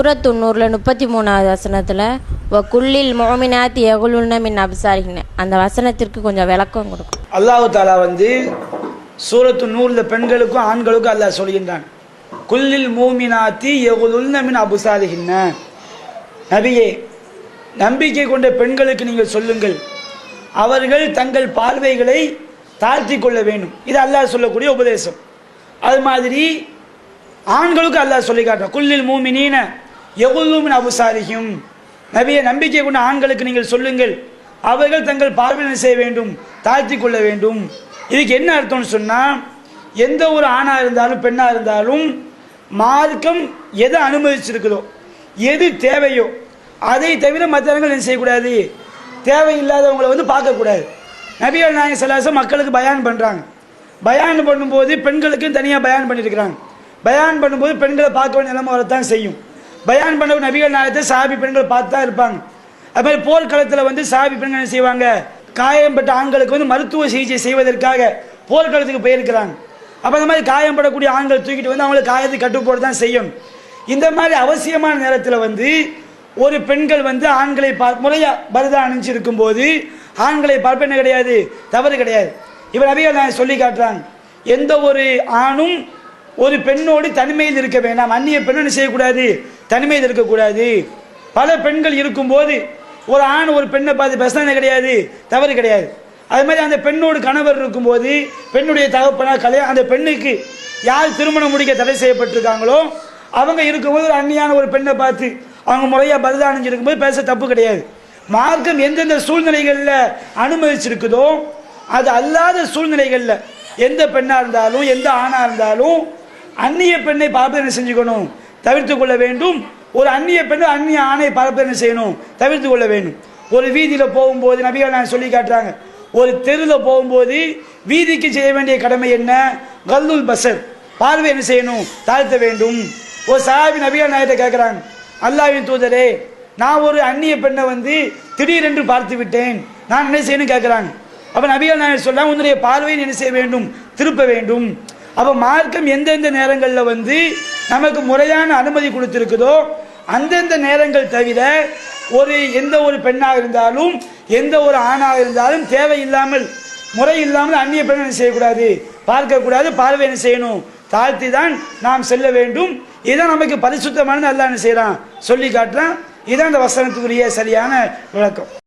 சூரத் தொண்ணூறில் முப்பத்தி மூணாவது வசனத்தில் குள்ளில் குல்லில் மோமினாத் எகுலுன்ன மின் அப்சாரிகின அந்த வசனத்திற்கு கொஞ்சம் விளக்கம் கொடுக்கும். அல்லாஹு தாலா வந்து சூரத்து நூறுல பெண்களுக்கும் ஆண்களுக்கும் அல்லாஹ் சொல்கின்றான். குல்லில் மூமினாத்தி எகுலுன்ன மின் அபுசாரிகின்ன நபியே நம்பிக்கை கொண்ட பெண்களுக்கு நீங்கள் சொல்லுங்கள். அவர்கள் தங்கள் பார்வைகளை தாழ்த்தி கொள்ள வேண்டும். இது அல்லாஹ் சொல்லக்கூடிய உபதேசம். அது மாதிரி ஆண்களுக்கு அல்லாஹ் சொல்லி காட்டுறான். குல்லில் மூமினீன எகுலுமின் அபுசாரிகும் நபியை நம்பிக்கை கொண்ட ஆண்களுக்கு நீங்கள் சொல்லுங்கள் அவர்கள் தங்கள் பார்வையை செய்ய வேண்டும் தாழ்த்தி கொள்ள வேண்டும். இதுக்கு என்ன அர்த்தம்னு சொன்னால் எந்த ஒரு ஆணாக இருந்தாலும் பெண்ணாக இருந்தாலும் மார்க்கம் எதை அனுமதிச்சிருக்குதோ எது தேவையோ அதை தவிர மற்றவர்கள் என்ன செய்யக்கூடாது? தேவையில்லாதவங்களை வந்து பார்க்கக்கூடாது. நபிகள் நாயகம் சலாசம் மக்களுக்கு பயான் பண்ணுறாங்க பயான் பண்ணும்போது பெண்களுக்கும் தனியாக பயான் பண்ணியிருக்கிறாங்க பயான் பண்ணும்போது பெண்களை பார்க்க வேண்டிய நிலைமை வரத்தான் செய்யும். பயான் பண்ண நபிகள் நாயத்தை சாபி பெண்கள் பார்த்து தான் இருப்பாங்க. அது மாதிரி போர்க்களத்தில் வந்து சாபி பெண்கள் என்ன செய்வாங்க? காயம்பட்ட ஆண்களுக்கு வந்து மருத்துவ சிகிச்சை செய்வதற்காக போர்க்களத்துக்கு போயிருக்கிறாங்க. அப்போ அந்த மாதிரி காயம்படக்கூடிய ஆண்கள் தூக்கிட்டு வந்து அவங்களுக்கு காயத்தை கட்டுப்போடு தான் செய்யும். இந்த மாதிரி அவசியமான நேரத்தில் வந்து ஒரு பெண்கள் வந்து ஆண்களை பார் முறையாக பரதா அணிஞ்சிருக்கும் போது ஆண்களை பார்ப்ப என்ன கிடையாது? தவறு கிடையாது. இவர் நபிகள் நான் சொல்லி காட்டுறாங்க. எந்த ஒரு ஆணும் ஒரு பெண்ணோடு தனிமையில் இருக்க வேண்டாம். அந்நிய பெண்ணு செய்யக்கூடாது? தனிமையில் இருக்கக்கூடாது. பல பெண்கள் இருக்கும்போது ஒரு ஆண் ஒரு பெண்ணை பார்த்து பேசினா கிடையாது தவறு கிடையாது. அது மாதிரி அந்த பெண்ணோடு கணவர் இருக்கும்போது பெண்ணுடைய தகப்பனா கல்யாணம் அந்த பெண்ணுக்கு யார் திருமணம் முடிக்க தடை செய்யப்பட்டிருக்காங்களோ அவங்க இருக்கும்போது ஒரு அந்நியான ஒரு பெண்ணை பார்த்து அவங்க முறையாக பரதானம் இருக்கும்போது பேச தப்பு கிடையாது. மார்க்கம் எந்தெந்த சூழ்நிலைகளில் அனுமதிச்சிருக்குதோ அது அல்லாத சூழ்நிலைகளில் எந்த பெண்ணாக இருந்தாலும் எந்த ஆணாக இருந்தாலும் அந்நிய பெண்ணை பார்ப்பது என்ன செஞ்சுக்கணும்? தவிர்த்து கொள்ள வேண்டும். ஒரு அந்நிய பெண்ணை அந்நிய ஆணை பார்ப்பது என்ன செய்யணும்? தவிர்த்து கொள்ள வேண்டும். ஒரு வீதியில் போகும்போது நபிகள் நான் சொல்லி காட்டுறாங்க. ஒரு தெருவில் போகும்போது வீதிக்கு செய்ய வேண்டிய கடமை என்ன? கல்லுல் பசர். பார்வை என்ன செய்யணும்? தாழ்த்த வேண்டும். ஒரு சாபி நபிகள் நாயத்தை கேட்குறாங்க அல்லாவின் தூதரே நான் ஒரு அந்நிய பெண்ணை வந்து திடீரென்று பார்த்து விட்டேன். நான் என்ன செய்யணும் கேட்குறாங்க அப்போ நபிகள் நாயர் சொல்கிறாங்க உன்னுடைய பார்வையை என்ன செய்ய வேண்டும்? திருப்ப வேண்டும். அப்போ மார்க்கம் எந்தெந்த நேரங்களில் வந்து நமக்கு முறையான அனுமதி கொடுத்திருக்குதோ அந்தந்த நேரங்கள் தவிர ஒரு எந்த ஒரு பெண்ணாக இருந்தாலும் எந்த ஒரு ஆணாக இருந்தாலும் தேவையில்லாமல் முறை இல்லாமல் அந்நிய பெண் என்ன செய்யக்கூடாது? பார்க்கக்கூடாது பார்வை என்ன செய்யணும்? தாழ்த்தி தான் நாம் செல்ல வேண்டும். இதான் நமக்கு பரிசுத்தமானது. அல்ல என்ன செய்யறான்? சொல்லி காட்டுறான். இதான் இந்த வசனத்துக்குரிய சரியான விளக்கம்.